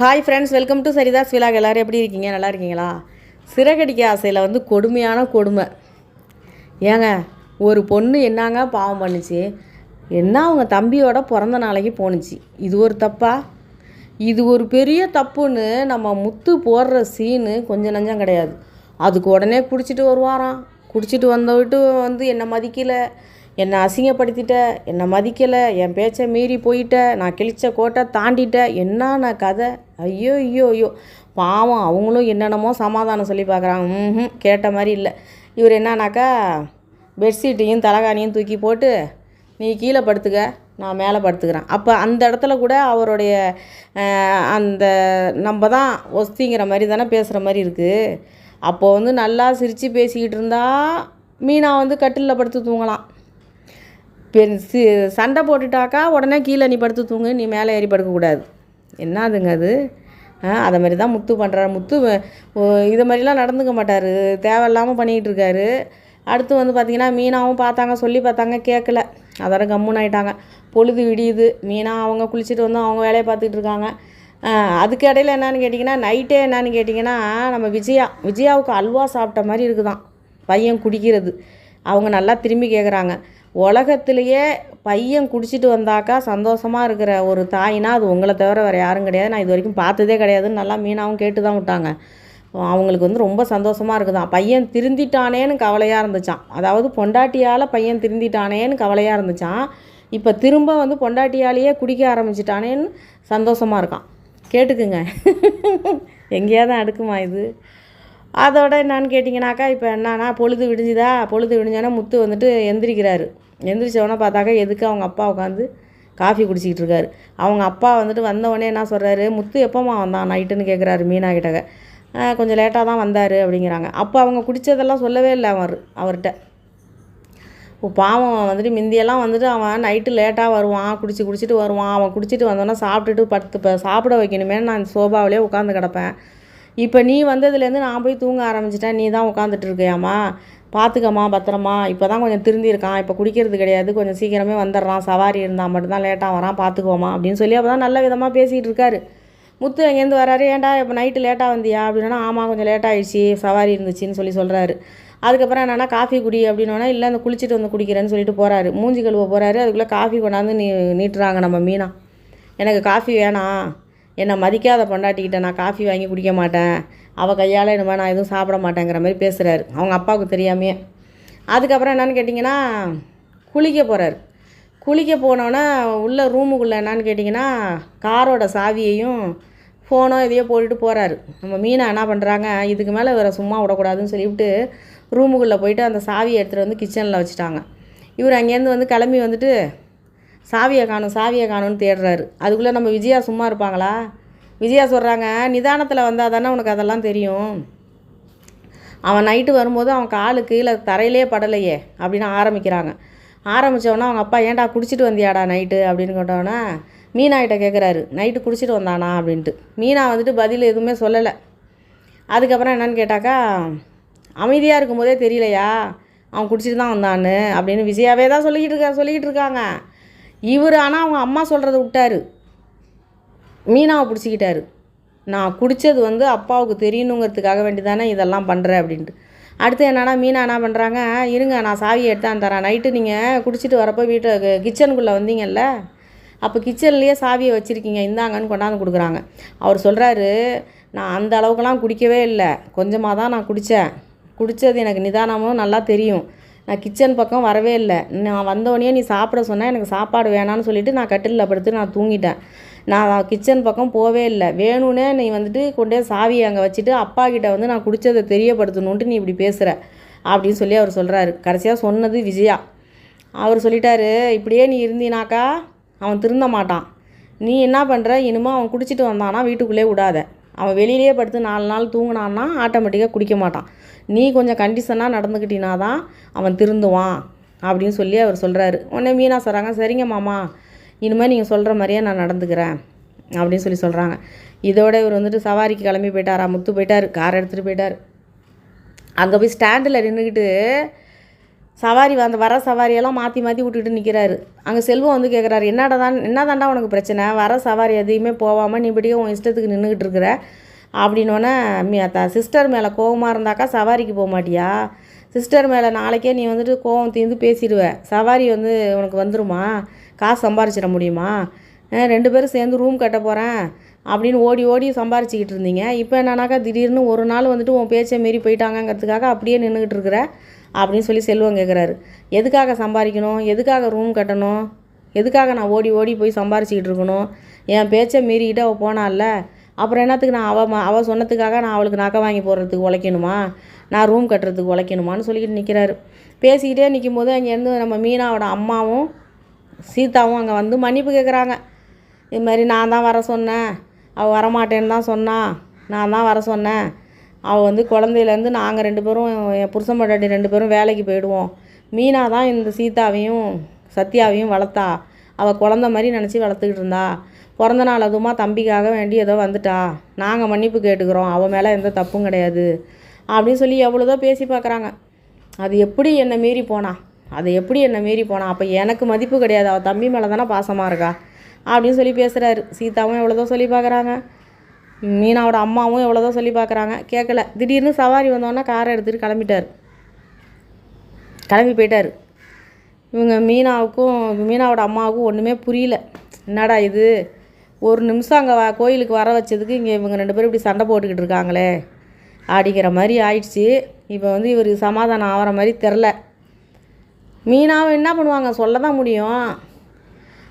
Hi friends welcome to Saritha's vlog எல்லோரும் எப்படி இருக்கீங்க? நல்லா இருக்கீங்களா? சிறகடிக்க ஆசையில் வந்து கொடுமையான கொடுமை. ஏங்க ஒரு பொண்ணு என்னங்க பாவம் பண்ணுச்சு? என்ன அவங்க தம்பியோட பிறந்த நாளைக்கு போணுச்சு? இது ஒரு தப்பா? இது ஒரு பெரிய தப்புன்னு நம்ம முத்து போடுற சீனு கொஞ்சம் நஞ்சம் கிடையாது. அதுக்கு உடனே குடிச்சிட்டு வருவாராம். குடிச்சிட்டு வந்த விட்டு வந்து என்னை மதிக்கலை? என்னை அசிங்கப்படுத்திட்ட என்னை மதிக்கலை என் பேச்சை மீறி போயிட்ட நான் கிழிச்ச கோட்டை தாண்டிட்ட என்ன கதை? ஐயோ ஐயோ ஐயோ. பாவம் அவங்களும் என்னென்னமோ சமாதானம் சொல்லி பார்க்குறாங்க. ம் கேட்ட மாதிரி இல்லை. இவர் என்னன்னாக்கா பெட்ஷீட்டையும் தலகாணியும் தூக்கி போட்டு நீ கீழே படுத்துக்க நான் மேலே படுத்துக்கிறேன். அப்போ அந்த இடத்துல கூட அவருடைய அந்த நம்ம தான் ஒஸ்திங்கிற மாதிரி தானே பேசுகிற மாதிரி இருக்குது அப்போது வந்து நல்லா சிரித்து பேசிக்கிட்டு இருந்தால் மீனா வந்து கட்டிலில் படுத்து தூங்கலாம். பெரு சி சண்டை போட்டுட்டாக்கா உடனே கீழே நீ படுத்து தூங்கு நீ மேலே ஏறி படுக்கக்கூடாது. என்னதுங்க அது? அதை மாதிரி தான் முத்து பண்ணுறாரு முத்து இதை மாதிரிலாம் நடந்துக்க மாட்டார். தேவையில்லாமல் பண்ணிக்கிட்டு இருக்காரு. அடுத்து வந்து பார்த்திங்கன்னா மீனாவும் பார்த்தாங்க சொல்லி பார்த்தாங்க கேட்கல. அதோட கம்முன்னு ஆகிட்டாங்க பொழுது விடியுது. மீனா அவங்க குளிச்சுட்டு வந்து அவங்க வேலையை பார்த்துட்டு இருக்காங்க. அதுக்கு இடையில என்னன்னு கேட்டிங்கன்னா நைட்டே என்னன்னு கேட்டிங்கன்னா நம்ம விஜயா விஜயாவுக்கு அல்வா சாப்பிட்ட மாதிரி இருக்குதான். பையன் குடிக்கிறது. அவங்க நல்லா திரும்பி கேட்குறாங்க. உலகத்திலேயே பையன் குடிச்சிட்டு வந்தாக்கா சந்தோஷமாக இருக்கிற ஒரு தாயினா அது உங்களை தவிர வேறு யாரும் கிடையாது. நான் இது வரைக்கும் பார்த்ததே கிடையாதுன்னு நல்லா மீனாவும் கேட்டு தான் விட்டாங்க. அவங்களுக்கு வந்து ரொம்ப சந்தோஷமாக இருக்குதான். பையன் திருந்திட்டானேன்னு கவலையாக இருந்துச்சான் அதாவது பொண்டாட்டியால் பையன் திருந்திட்டானேன்னு கவலையாக இருந்துச்சான் இப்போ திரும்ப வந்து பொண்டாட்டியாலேயே குடிக்க ஆரம்பிச்சிட்டானேன்னு சந்தோஷமாக இருக்கான். கேட்டுக்குங்க. எங்கேயாவது அடுக்குமா இது? அதோட என்னான்னு கேட்டிங்கனாக்கா இப்போ என்னன்னா பொழுது விடிஞ்சுதா? பொழுது விடிஞ்சோன்னா முத்து வந்துட்டு எந்திரிக்கிறாரு. எந்திரிச்சவொடனே பார்த்தாக்கா எதுக்கு அவங்க அப்பா உட்காந்து காஃபி குடிச்சிக்கிட்டு இருக்காரு. அவங்க அப்பா வந்துட்டு வந்தவொடனே என்ன சொல்கிறாரு முத்து எப்போம்மா வந்தான்? நைட்டுன்னு கேட்குறாரு மீனா கிட்டக்க கொஞ்சம் லேட்டாக தான் வந்தார் அப்படிங்கிறாங்க. அப்போ அவங்க குடித்ததெல்லாம் சொல்லவே இல்லை அவர் அவர்கிட்ட. இப்போ பாவம். வந்துட்டு முந்தியெல்லாம் வந்துட்டு அவன் நைட்டு லேட்டாக வருவான். குடிச்சு குடிச்சிட்டு வருவான். அவன் குடிச்சிட்டு வந்தோன்னே சாப்பிட்டுட்டு படுத்து இப்போ சாப்பிட வைக்கணுமே நான் சோபாவிலே உட்காந்து கிடப்பேன். இப்போ நீ வந்ததுலேருந்து நான் போய் தூங்க ஆரம்பிச்சிட்டேன். நீ தான் உட்காந்துட்டு இருக்கியாமா? பார்த்துக்கம்மா பத்திரமா. இப்போ தான் கொஞ்சம் திருந்திருக்கான் இப்போ குடிக்கிறது கிடையாது. கொஞ்சம் சீக்கிரமே வந்துடுறான். சவாரி இருந்தால் மட்டும்தான் லேட்டாக வரான். பார்த்துக்குவோமா அப்படின்னு சொல்லி அப்போ தான் நல்ல விதமாக பேசிகிட்டு இருக்காரு. முத்து அங்கேருந்து வராரு. ஏன்டா இப்போ நைட்டு லேட்டாக வந்தியா? அப்படின்னா ஆமாம் கொஞ்சம் லேட் ஆகிடுச்சி சவாரி இருந்துச்சுன்னு சொல்லி சொல்கிறாரு அதுக்கப்புறம் என்னென்னா காஃபி குடி அப்படின்னோன்னா இல்லை அந்த குளிச்சுட்டு வந்து குடிக்கிறேன்னு சொல்லிட்டு போகிறாரு மூஞ்சி கழுவ போகிறாரு அதுக்குள்ளே காஃபி கொண்டாந்து நீ நீட்டுறாங்க நம்ம மீனா. எனக்கு காஃபி வேணாம். என்னை மதிக்காத பொண்டாட்டிக்கிட்ட நான் காஃபி வாங்கி குடிக்க மாட்டேன். அவள் கையால் என்னமா நான் எதுவும் சாப்பிட மாட்டேங்கிற மாதிரி பேசுகிறாரு அவங்க அப்பாவுக்கு தெரியாமே அதுக்கப்புறம் என்னன்னு கேட்டிங்கன்னா குளிக்க போகிறாரு குளிக்க போனோன்னே உள்ள ரூமுக்குள்ளே என்னன்னு கேட்டிங்கன்னா காரோட சாவியையும் ஃபோனோ இதையோ போட்டுட்டு போகிறாரு நம்ம மீனா என்ன பண்ணுறாங்க இதுக்கு மேலே வேறு சும்மா விடக்கூடாதுன்னு சொல்லிவிட்டு ரூமுக்குள்ளே போயிட்டு அந்த சாவியை எடுத்துகிட்டு வந்து கிச்சனில் வச்சுட்டாங்க. இவர் அங்கேருந்து வந்து கிளம்பி வந்துட்டு சாவியை காணும் சாவியை காணும்னு தேடுறாரு. அதுக்குள்ளே நம்ம விஜயா சும்மா இருப்பாங்களா? விஜயா சொல்கிறாங்க நிதானத்தில் வந்தால் தானே உனக்கு அதெல்லாம் தெரியும். அவன் நைட்டு வரும்போது அவன் காலு கீழே தரையிலே படலையே அப்படின்னு ஆரம்பிக்கிறாங்க. ஆரம்பித்தவொடனே அவங்க அப்பா ஏன்டா குடிச்சிட்டு வந்தியாடா நைட்டு அப்படின்னு கேட்டோன்னே மீனாகிட்ட கேட்குறாரு நைட்டு குடிச்சிட்டு வந்தானா? அப்படின்ட்டு. மீனா வந்துட்டு பதில் எதுவுமே சொல்லலை. அதுக்கப்புறம் என்னன்னு கேட்டாக்கா அமைதியாக இருக்கும்போதே தெரியலையா? அவன் குடிச்சிட்டு தான் வந்தான்னு அப்படின்னு விஜயாவே தான் சொல்லிக்கிட்டு இருக்கா சொல்லிக்கிட்டு இருக்காங்க. இவர் ஆனால் அவங்க அம்மா சொல்கிறத விட்டாரு. மீனாவை பிடிச்சிக்கிட்டாரு. நான் குடித்தது வந்து அப்பாவுக்கு தெரியணுங்கிறதுக்காக வேண்டி தானே இதெல்லாம் பண்ணுறேன் அப்படின்ட்டு. அடுத்து என்னன்னா மீனா என்ன பண்ணுறாங்க இருங்க நான் சாவியை எடுத்தாந்து தரேன் நைட்டு நீங்கள் குடிச்சிட்டு வரப்போ வீட்டு கிச்சனுக்குள்ளே வந்தீங்கல்ல? அப்போ கிச்சன்லேயே சாவியை வச்சுருக்கீங்க இந்தாங்கன்னு கொண்டாந்து கொடுக்குறாங்க. அவர் சொல்கிறாரு நான் அந்த அளவுக்குலாம் குடிக்கவே இல்லை. கொஞ்சமாக தான் நான் குடித்தேன் குடித்தது எனக்கு நிதானமும் நல்லா தெரியும். நான் கிச்சன் பக்கம் வரவே இல்லை. நான் வந்தோடனே நீ சாப்பிட சொன்னால் எனக்கு சாப்பாடு வேணான்னு சொல்லிட்டு நான் கட்டிலில் படுத்து நான் தூங்கிட்டேன். நான் கிச்சன் பக்கம் போவே இல்லை. வேணும்னே நீ வந்துட்டு கொண்டே சாவியை அங்கே வச்சுட்டு அப்பா கிட்ட வந்து நான் குடித்ததை தெரியப்படுத்தணுன்ட்டு நீ இப்படி பேசுகிற அப்படின்னு சொல்லி அவர் சொல்கிறாரு கடைசியாக சொன்னது விஜயா. அவர் சொல்லிட்டாரு இப்படியே நீ இருந்தினாக்கா அவன் திருந்த மாட்டான். நீ என்ன பண்ணுற இனிமேல் அவன் குடிச்சிட்டு வந்தானா? வீட்டுக்குள்ளே விடாத. அவன் வெளியிலேயே படுத்து நாலு நாள் தூங்கினான்னா ஆட்டோமேட்டிக்காக குடிக்க மாட்டான். நீ கொஞ்சம் கண்டிஷனாக நடந்துக்கிட்டினா தான் அவன் திருந்துவான் அப்படின்னு சொல்லி அவர் சொல்கிறாரு உடனே மீனா சொல்கிறாங்க சரிங்க மாமா இனிமேல் நீங்கள் சொல்கிற மாதிரியே நான் நடந்துக்கிறேன் அப்படின்னு சொல்லி சொல்கிறாங்க இதோட இவர் வந்துட்டு சவாரிக்கு கிளம்பி போயிட்டாரா? முத்து போயிட்டார் கார் எடுத்துகிட்டு போயிட்டார். அங்கே போய் ஸ்டாண்டில் நின்றுக்கிட்டு சவாரி அந்த வர சவாரியெல்லாம் மாற்றி மாற்றி விட்டுட்டு நிற்கிறாரு அங்கே செல்வம் வந்து கேட்குறாரு என்னடா தான் என்ன தாண்டா உனக்கு பிரச்சனை? வர சவாரி எதையுமே போகாமல் நீ இப்படியே உன் இஷ்டத்துக்கு நின்றுக்கிட்டு இருக்கிற. அப்படின்னோடனே சிஸ்டர் மேலே கோவமாக இருந்தாக்கா சவாரிக்கு போக மாட்டியா? சிஸ்டர் மேலே நாளைக்கே நீ வந்துட்டு கோவம் தீர்ந்து பேசிடுவேன் சவாரி வந்து உனக்கு வந்துருமா? காசு சம்பாரிச்சிட முடியுமா? ரெண்டு பேரும் சேர்ந்து ரூம் கட்ட போகிறேன் அப்படின்னு ஓடி ஓடி சம்பாரிச்சிக்கிட்டு இருந்தீங்க. இப்போ என்னன்னாக்கா திடீர்னு ஒரு நாள் வந்துட்டு உன் பேச்சை மீறி போயிட்டாங்கங்கிறதுக்காக அப்படியே நின்றுக்கிட்டு இருக்கிற அப்படின்னு சொல்லி செல்வம் கேட்குறாரு எதுக்காக சம்பாதிக்கணும் எதுக்காக ரூம் கட்டணும்? எதுக்காக நான் ஓடி ஓடி போய் சம்பாரிச்சிக்கிட்டு இருக்கணும்? என் பேச்சை மீறிக்கிட்டு அவள் போனால அப்புறம் என்னத்துக்கு நான் அவள் அவள் சொன்னதுக்காக நான் அவளுக்கு நகை வாங்கி போடுறதுக்கு உழைக்கணுமா? நான் ரூம் கட்டுறதுக்கு உழைக்கணுமான்னு சொல்லிக்கிட்டு நிற்கிறாரு பேசிக்கிட்டே நிற்கும் போது அங்கேருந்து நம்ம மீனாவோட அம்மாவும் சீதாவும் அங்கே வந்து மன்னிப்பு கேட்குறாங்க இது மாதிரி நான் தான் வர சொன்னேன். அவள் வரமாட்டேன்னு தான் சொன்னான் நான் தான் வர சொன்னேன். அவள் வந்து குழந்தையிலேருந்து நாங்கள் ரெண்டு பேரும் என் புருஷன் பட்டாட்டி ரெண்டு பேரும் வேலைக்கு போயிடுவோம். மீனா தான் இந்த சீதாவையும் சத்யாவையும் வளர்த்தா. அவள் குழந்த மாதிரி நினச்சி வளர்த்துக்கிட்டு இருந்தா. பிறந்த நாள் அதுவுமா தம்பிக்காக வேண்டி ஏதோ வந்துட்டா. நாங்கள் மன்னிப்பு கேட்டுக்கிறோம். அவன் மேலே எந்த தப்பும் கிடையாது. அப்படின்னு சொல்லி எவ்வளோதோ பேசி பார்க்குறாங்க. அது எப்படி என்னை மீறி போனா? அது எப்படி என்னை மீறி போனா? அப்போ எனக்கு மதிப்பு கிடையாது. அவள் தம்பி மேலே தானே பாசமாக இருக்கா? அப்படின்னு சொல்லி பேசுகிறாரு சீதாவும் எவ்வளோதோ சொல்லி பார்க்குறாங்க. மீனாவோட அம்மாவும் எவ்வளோதோ சொல்லி பார்க்குறாங்க. கேட்கல. திடீர்னு சவாரி வந்தோன்னே காரை எடுத்துகிட்டு கிளம்பிட்டார். கிளம்பி போயிட்டார். இவங்க மீனாவுக்கும் மீனாவோட அம்மாவுக்கும் ஒன்றுமே புரியல. என்னடா இது? ஒரு நிமிஷம் அங்கே கோயிலுக்கு வர வச்சதுக்கு இங்கே இவங்க ரெண்டு பேரும் இப்படி சண்டை போட்டுக்கிட்டு இருக்காங்களே. அப்படிங்கிற மாதிரி ஆயிடுச்சு. இப்போ வந்து இவருக்கு சமாதானம் ஆகிற மாதிரி தெரில. மீனாவும் என்ன பண்ணுவாங்க? சொல்ல தான் முடியும்.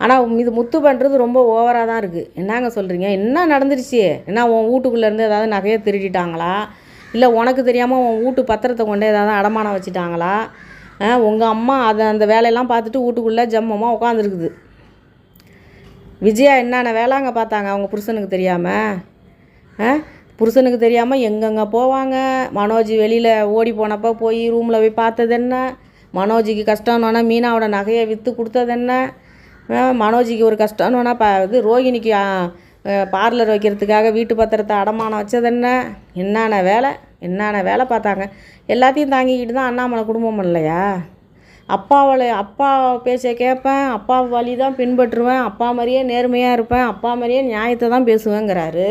ஆனால் இது முத்து பண்ணுறது ரொம்ப ஓவராக தான் இருக்குது என்னங்க சொல்கிறீங்க என்ன நடந்துருச்சு? என்ன உன் வீட்டுக்குள்ளேருந்து ஏதாவது நகையை திருடிட்டாங்களா? இல்லை உனக்கு தெரியாமல் உன் வீட்டு பத்திரத்தை கொண்டு ஏதாவது அடமானம் வச்சுட்டாங்களா? உங்கள் அம்மா அதை அந்த வேலையெல்லாம் பார்த்துட்டு வீட்டுக்குள்ளே ஜம்மமாக உட்காந்துருக்குது விஜயா என்னென்ன வேலை அங்கே பார்த்தாங்க அவங்க புருஷனுக்கு தெரியாமல் புருஷனுக்கு தெரியாமல் எங்கெங்கே போவாங்க? மனோஜ் வெளியில் ஓடி போனப்போ போய் ரூமில் போய் பார்த்தது என்ன? மனோஜிக்கு கஷ்டம்னோன்னா மீனாவோட நகையை விற்று கொடுத்தது என்ன? மனோஜிக்கு ஒரு கஷ்டம்னோன்னா ப இது ரோகிணிக்கு பார்லர் வைக்கிறதுக்காக வீட்டு பத்திரத்தை அடமானம் வச்சது என்ன? என்னென்ன வேலை? என்னென்ன வேலை பார்த்தாங்க? எல்லாத்தையும் தாங்கிக்கிட்டு தான் அண்ணாமலை குடும்பம் இல்லையா அப்பாவளை அப்பா பேச்சை கேட்பேன் அப்பா வழி தான் பின்பற்றுவேன் அப்பா மாதிரியே நேர்மையாக இருப்பேன் அப்பா மாதிரியே நியாயத்தை தான் பேசுவேங்கிறாரு.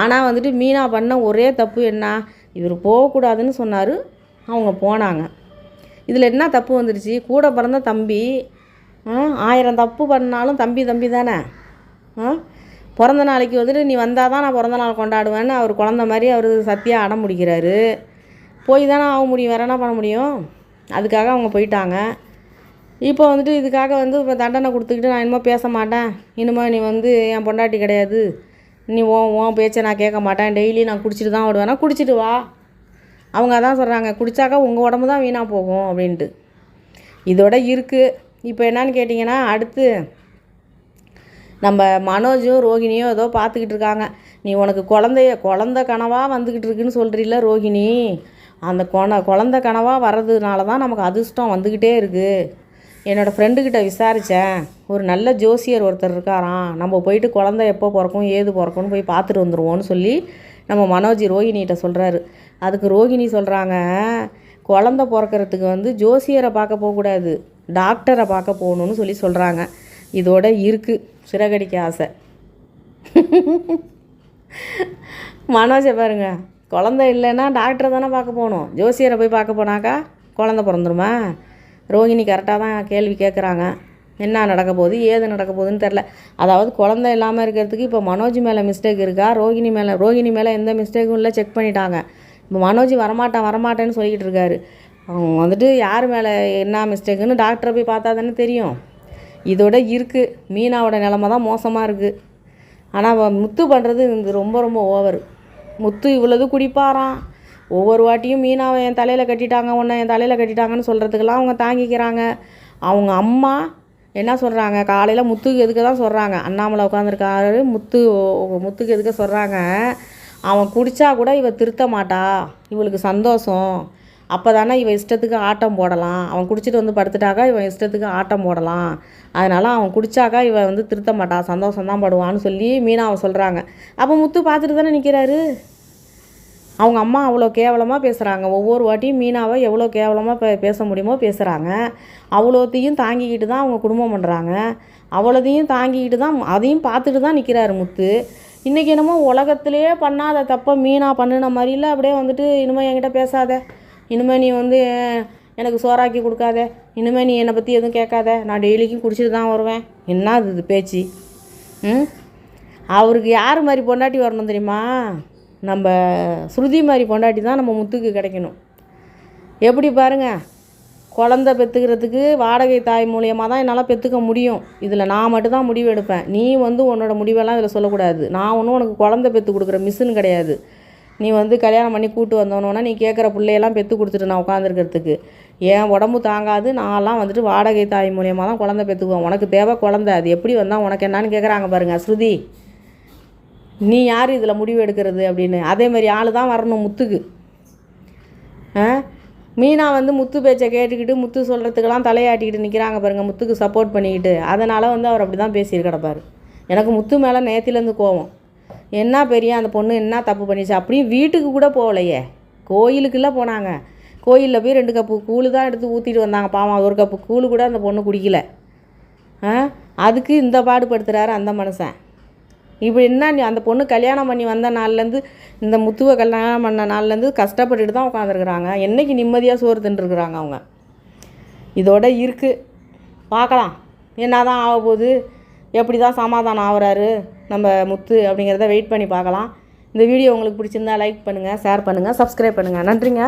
ஆனால் வந்துட்டு மீனா பண்ண ஒரே தப்பு என்ன? இவர் போகக்கூடாதுன்னு சொன்னார் அவங்க போனாங்க. இதில் என்ன தப்பு வந்துடுச்சு கூட பிறந்த தம்பி ஆயிரம் தப்பு பண்ணாலும் தம்பி தம்பி தானே? பிறந்த நாளைக்கு வந்துட்டு நீ வந்தால் தான் நான் பிறந்த நாள் கொண்டாடுவேன்னு அவர் குழந்த மாதிரி அவர் சத்தியாக அடம் முடிக்கிறாரு போய் தானே ஆக முடியும் வேறு என்ன பண்ண முடியும்? அதுக்காக அவங்க போயிட்டாங்க. இப்போ வந்துட்டு இதுக்காக வந்து இப்போ தண்டனை கொடுத்துக்கிட்டு நான் இனிமேல் பேச மாட்டேன். இனிமேல் நீ வந்து என் பொண்டாட்டி கிடையாது. நீ ஓ ஓன் பேச்சை நான் கேட்க மாட்டேன். டெய்லி நான் குடிச்சிட்டு தான் விடுவேனா குடிச்சிட்டு வா. அவங்க அதான் சொல்கிறாங்க குடித்தாக்கா உங்கள் உடம்பு தான் வீணாக போகும் அப்படின்ட்டு. இதோட இருக்குது இப்போ என்னன்னு கேட்டிங்கன்னா அடுத்து நம்ம மனோஜும் ரோகிணியும் ஏதோ பார்த்துக்கிட்டு இருக்காங்க. நீ உனக்கு குழந்தைய குழந்த கனவாக வந்துக்கிட்டு இருக்குன்னு சொல்கிறீல்ல ரோகிணி. அந்த கொண குழந்த கனவாக வர்றதுனால தான் நமக்கு அதிர்ஷ்டம் வந்துக்கிட்டே இருக்குது என்னோடய ஃப்ரெண்டுக்கிட்ட விசாரித்தேன் ஒரு நல்ல ஜோசியர் ஒருத்தர் இருக்காராம். நம்ம போயிட்டு குழந்த எப்போ பிறக்கும் ஏது பிறக்கும்னு போய் பார்த்துட்டு வந்துடுவோன்னு சொல்லி நம்ம மனோஜ் ரோகிணிகிட்ட சொல்கிறாரு அதுக்கு ரோகிணி சொல்கிறாங்க குழந்த பிறக்கறதுக்கு வந்து ஜோசியரை பார்க்க போகக்கூடாது டாக்டரை பார்க்க போகணுன்னு சொல்லி சொல்கிறாங்க இதோட இருக்குது சிறகடிக்க ஆசை. மனோஜை பாருங்க. குழந்த இல்லைன்னா டாக்டரை தானே பார்க்க போகணும். ஜோசியரை போய் பார்க்க போனாக்கா குழந்த பிறந்துருமா? ரோகிணி கரெக்டாக தான் கேள்வி கேட்குறாங்க. என்ன நடக்க போகுது? ஏது நடக்க போகுதுன்னு தெரில அதாவது குழந்த இல்லாமல் இருக்கிறதுக்கு இப்போ மனோஜ் மேலே மிஸ்டேக் இருக்கா? ரோகிணி மேலே ரோகிணி மேலே எந்த மிஸ்டேக்கும் இல்லை செக் பண்ணிட்டாங்க. இப்போ மனோஜ் வரமாட்டான் வரமாட்டேன்னு சொல்லிக்கிட்டு இருக்காரு. அவங்க வந்துட்டு யார் மேலே என்ன மிஸ்டேக்குன்னு டாக்டரை போய் பார்த்தா தானே தெரியும். இதோட இருக்குது மீனாவோட நிலமை தான் மோசமாக இருக்குது ஆனால் முத்து பண்ணுறது இது ரொம்ப ரொம்ப ஓவர் முத்து இவ்வளவு குடிப்பாராம் ஒவ்வொரு வாட்டியும் மீனாவை என் தலையில் கட்டிட்டாங்க உன்னை என் தலையில் கட்டிட்டாங்கன்னு சொல்கிறதுக்கெல்லாம் அவங்க தாங்கிக்கிறாங்க. அவங்க அம்மா என்ன சொல்கிறாங்க காலையில் முத்துக்கு எதுக்க தான் சொல்கிறாங்க அண்ணாமலை உட்காந்துருக்காரு முத்து முத்துக்கு எதுக்க சொல்கிறாங்க அவன் குடித்தா கூட இவள் திருத்த மாட்டா. இவளுக்கு சந்தோஷம். அப்போ தானே இவன் இஷ்டத்துக்கு ஆட்டம் போடலாம். அவன் குடிச்சிட்டு வந்து படுத்துட்டாக்கா இவன் இஷ்டத்துக்கு ஆட்டம் போடலாம். அதனால் அவன் குடித்தாக்கா இவன் வந்து திருத்த மாட்டான். சந்தோஷம் தான் படுவான்னு சொல்லி மீனாவை சொல்கிறாங்க அப்போ முத்து பார்த்துட்டு தானே நிற்கிறாரு அவங்க அம்மா அவ்வளோ கேவலமாக பேசுகிறாங்க ஒவ்வொரு வாட்டியும் மீனாவை எவ்வளோ கேவலமாக பே பேச முடியுமோ பேசுகிறாங்க அவ்வளோத்தையும் தாங்கிக்கிட்டு தான் அவங்க குடும்பம் பண்ணுறாங்க அவ்வளோதையும் தாங்கிக்கிட்டு தான் அதையும் பார்த்துட்டு தான் நிற்கிறாரு முத்து. இன்றைக்கி என்னமோ உலகத்திலே பண்ணாத தப்பை மீனா பண்ணின மாதிரில அப்படியே வந்துட்டு இனிமேல் என்கிட்ட பேசாத. இனிமேல் நீ வந்து எனக்கு சோறாக்கி கொடுக்காத. இனிமேல் நீ என்னை பற்றி எதுவும் கேட்காத. நான் டெய்லிக்கும் குடிச்சிட்டு தான் வருவேன். என்ன அது இது பேச்சு? ம்? அவருக்கு யார் மாதிரி பொண்டாட்டி வரணும் தெரியுமா? நம்ம ஸ்ருதி மாதிரி பொண்டாட்டி தான் நம்ம முத்துக்கு கிடைக்கணும். எப்படி பாருங்க? குழந்த பெற்றுக்கிறதுக்கு வாடகை தாய் மூலியமாக தான் என்னால் பெற்றுக்க முடியும். இதில் நான் மட்டும்தான் முடிவு எடுப்பேன். நீ வந்து உன்னோட முடிவெல்லாம் இதில் சொல்லக்கூடாது. நான் ஒன்றும் உனக்கு குழந்த பெற்று கொடுக்குற மிஷின் கிடையாது. நீ வந்து கல்யாணம் பண்ணி கூட்டு வந்தோன்னா நீ கேட்குற பிள்ளையெல்லாம் பெற்று கொடுத்துட்டு நான் உட்காந்துருக்கிறதுக்கு என் உடம்பு தாங்காது நான்லாம் வந்துட்டு வாடகை தாய் மூலியமாக தான் குழந்த பெற்றுக்குவேன் உனக்கு தேவை குழந்த. அது எப்படி வந்தால் உனக்கு என்னான்னு கேட்குறாங்க பாருங்கள் ஸ்ருதி. நீ யார் இதில் முடிவு எடுக்கிறது அப்படின்னு. அதே மாதிரி ஆள் தான் வரணும் முத்துக்கு. ஆ? மீனா வந்து முத்து பேச்சை கேட்டுக்கிட்டு முத்து சொல்கிறதுக்கெல்லாம் தலையாட்டிக்கிட்டு நிற்கிறாங்க பாருங்கள் முத்துக்கு சப்போர்ட் பண்ணிக்கிட்டு. அதனால் வந்து அவர் அப்படி தான் பேசியிருக்கிடப்பார் எனக்கு முத்து மேலே நேத்திலேருந்து கோவம். என்ன பெரிய அந்த பொண்ணு என்ன தப்பு பண்ணிச்சு? அப்படியும் வீட்டுக்கு கூட போகலையே. கோயிலுக்குலாம் போனாங்க. கோயிலில் போய் ரெண்டு கப்பு கூழு தான் எடுத்து ஊற்றிட்டு வந்தாங்க. பாவம் ஒரு கப்பு கூழு கூட அந்த பொண்ணு குடிக்கல. ஆ? அதுக்கு இந்த பாடுபடுத்துகிறாரு அந்த மனுஷன். இப்படி என்ன நீ அந்த பொண்ணு கல்யாணம் பண்ணி வந்த நாள்லேருந்து இந்த முத்துவை கல்யாணம் பண்ண நாள்லேருந்து கஷ்டப்பட்டுட்டு தான் உட்காந்துருக்குறாங்க. என்னைக்கு நிம்மதியாக சோறு தின்றுருக்குறாங்க அவங்க. இதோட இருக்குது பார்க்கலாம். என்ன தான் ஆக போகுது எப்படி தான் சமாதானம் ஆகுறாரு? நம்ம முத்து அப்படிங்கிறத வெயிட் பண்ணி பார்க்கலாம். இந்த வீடியோ உங்களுக்கு பிடிச்சிருந்தா லைக் பண்ணுங்கள் ஷேர் பண்ணுங்கள் சப்ஸ்கிரைப் பண்ணுங்கள் நன்றிங்க.